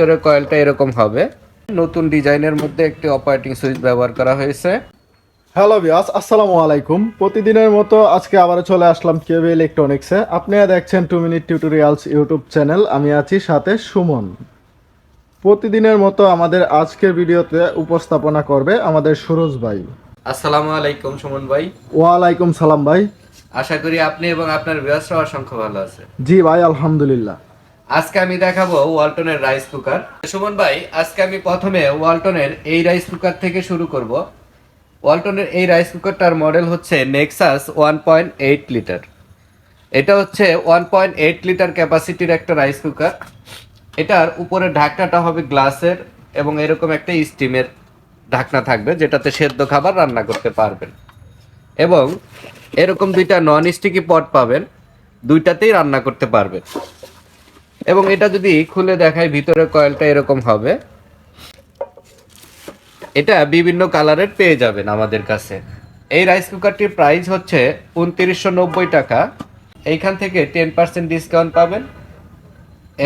ভিতরে কয়েলটা এরকম হবে। নতুন ডিজাইনের মধ্যে একটি অপারেটিং সুইচ ব্যবহার করা হয়েছে। হ্যালো বিয়াস আসসালামু আলাইকুম। প্রতিদিনের মতো আজকে আবারও চলে আসলাম কেবি ইলেকট্রনিক্সে। আপনারা দেখছেন two minute tutorials YouTube channel আমি আছি সাথে সুমন। প্রতিদিনের মতো আমাদের আজকের ভিডিওতে উপস্থাপনা করবে আমাদের সুরজ ভাই। আসসালামু আলাইকুম সুমন ভাই। ওয়ালাইকুম সালাম ভাই। আশা করি আপনি এবং আপনার বিয়াসরা অসংখ্য ভালো আছে। জি ভাই আলহামদুলিল্লাহ। আজকে আমি দেখাবো ওয়ালটনের রাইস কুকার। সুমন ভাই, আজকে আমি প্রথমে ওয়ালটনের এই রাইস কুকার থেকে শুরু করব। ওয়ালটনের এই রাইস কুকারটার মডেল হচ্ছে Nexus one point eight litre. এটা হচ্ছে ওয়ান পয়েন্ট এইট লিটার ক্যাপাসিটির একটা রাইস কুকার। এটার উপরে ঢাকনাটা হবে গ্লাসের এবং এরকম একটা স্টিমের ঢাকনা থাকবে যেটাতে সেদ্ধ খাবার রান্না করতে পারবেন। এবং এরকম দুইটা নন স্টিকি পট পাবেন, দুইটাতেই রান্না করতে পারবেন। এবং এটা যদি খুলে দেখায় ভিতরে কয়েলটা এরকম হবে। এটা বিভিন্ন কালারের পেয়ে যাবেন আমাদের কাছে। এই রাইস কুকারটির প্রাইস হচ্ছে উনত্রিশশো টাকা। এইখান থেকে টেন পার্সেন্ট ডিসকাউন্ট পাবেন।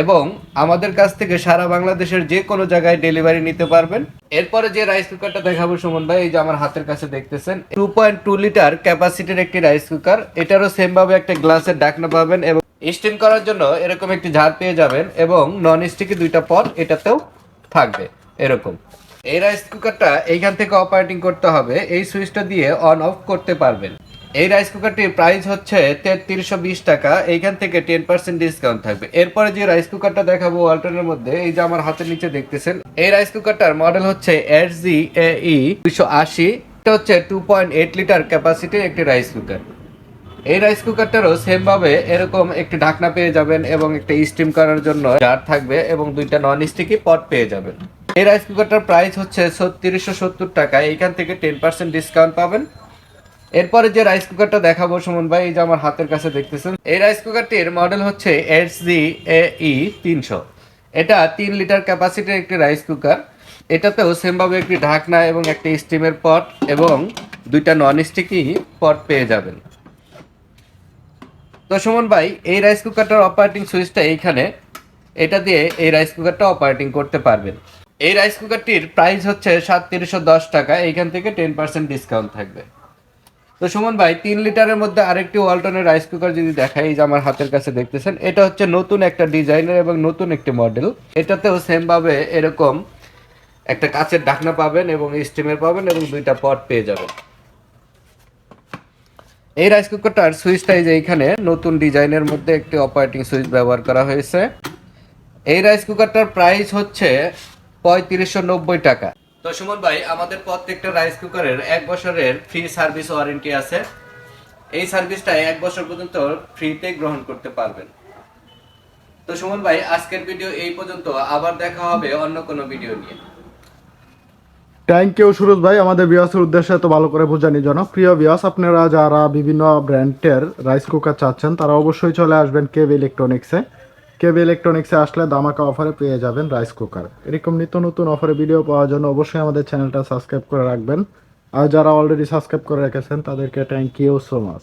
এবং আমাদের কাছ থেকে সারা বাংলাদেশের যে কোনো জায়গায় ডেলিভারি নিতে পারবেন। এরপরে যে রাইস কুকারটা দেখাবো সুমন ভাই, এই যে আমার হাতের কাছে দেখতেছেন। টু পয়েন্ট টু লিটার ক্যাপাসিটির একটি রাইস কুকার। এটারও সেমভাবে একটা গ্লাসের ডাকনা পাবেন এবং স্টিম করার জন্য এরকম একটি ঝাড় পেয়ে যাবেন এবং নন স্টিকি দুইটা পট এটাতেও থাকবে, এরকম। এই রাইস কুকারটা এইখান থেকে অপারেটিং করতে হবে, এই সুইচটা দিয়ে অন অফ করতে পারবেন। এই রাইস কুকারটির প্রাইস হচ্ছে তেত্রিশশো বিশ টাকা, এইখান থেকে টেন পার্সেন্ট ডিসকাউন্ট থাকবে। এরপরে যে রাইস কুকারটা দেখাবো ওয়ালটনের মধ্যে, এই যে আমার হাতের নিচে দেখতেছেন, এই রাইস কুকারটার মডেল হচ্ছে এস জি এ ই দুইশো আশি, এটা হচ্ছে টু পয়েন্ট এইট লিটার ক্যাপাসিটির একটি রাইস কুকার এই রাইস কুকারটারও সেম ভাবে এরকম একটি ঢাকনা পেয়ে যাবেন এবং একটা স্টিম করার জন্য জার থাকবে এবং দুইটা নন স্টিকি পট পেয়ে যাবেন। এই রাইস কুকারটার প্রাইস হচ্ছে ছত্রিশশো সত্তর টাকা। এইখান থেকে টেন পার্সেন্ট ডিসকাউন্ট পাবেন। এরপরে যে রাইস কুকারটা দেখাবো সুমন ভাই, এই যে আমার হাতের কাছে দেখতেছেন। এই রাইস কুকারটির মডেল হচ্ছে এস জি এ ই তিনশো। এটা তিন লিটার ক্যাপাসিটির একটি রাইস কুকার এটাতেও সেমভাবে একটি ঢাকনা এবং একটি স্টিমের পট এবং দুইটা নন স্টিকি পট পেয়ে যাবেন। তো সুমন ভাই, এই রাইস কুকারটার অপারেটিং সুইচটা এইখানে, এটা দিয়ে এই রাইস কুকারটা অপারেটিং করতে পারবেন। এই রাইস কুকারটির প্রাইস হচ্ছে সাতত্রিশশো দশ টাকা, এইখান থেকে টেন পার্সেন্ট ডিসকাউন্ট থাকবে। তো সুমন ভাই, তিন লিটারের মধ্যে আরেকটি ওয়ালটনের রাইস কুকার যদি দেখাই যে আমার হাতের কাছে দেখতেছেন, এটা হচ্ছে নতুন একটা ডিজাইনের এবং নতুন একটি মডেল এটাতেও সেমভাবে এরকম একটা কাচের ঢাকনা পাবেন এবং স্টিমের পাবেন এবং দুইটা পট পেয়ে যাবেন। এই রাইস কুকারটার সুইচটা এই যে এইখানে নতুন ডিজাইনের মধ্যে একটি অপারেটিং সুইচ ব্যবহার করা হয়েছে। এই রাইস কুকারটার প্রাইস হচ্ছে পঁয়ত্রিশশো নব্বই টাকা। তো সুমন ভাই, আমাদের প্রত্যেকটা রাইস কুকারের এক বছরের ফ্রি সার্ভিস ওয়ারেন্টি আছে। এই সার্ভিসটা এক বছর পর্যন্ত ফ্রিতে গ্রহণ করতে পারবেন। তো সুমন ভাই, আজকের ভিডিও এই পর্যন্ত। আবার দেখা হবে অন্য কোনো ভিডিও নিয়ে। থ্যাংক ইউ সুরজ ভাই। আমাদের বিয়াসের উদ্দেশ্যে তো ভালো করে বোঝানোর জন্য প্রিয় বিয়াস আপনারা যারা বিভিন্ন ব্র্যান্ডের রাইস কুকার চাচ্ছেন, তারা অবশ্যই চলে আসবেন কেবি ইলেকট্রনিক্সে কেবি ইলেকট্রনিক্সে আসলে দামাকা অফারে পেয়ে যাবেন রাইস কুকার এরকম নিত্য নতুন অফারে ভিডিও পাওয়ার জন্য অবশ্যই আমাদের চ্যানেলটা সাবস্ক্রাইব করে রাখবেন। আর যারা অলরেডি সাবস্ক্রাইব করে রেখেছেন, তাদেরকে থ্যাংক ইউ সো মাচ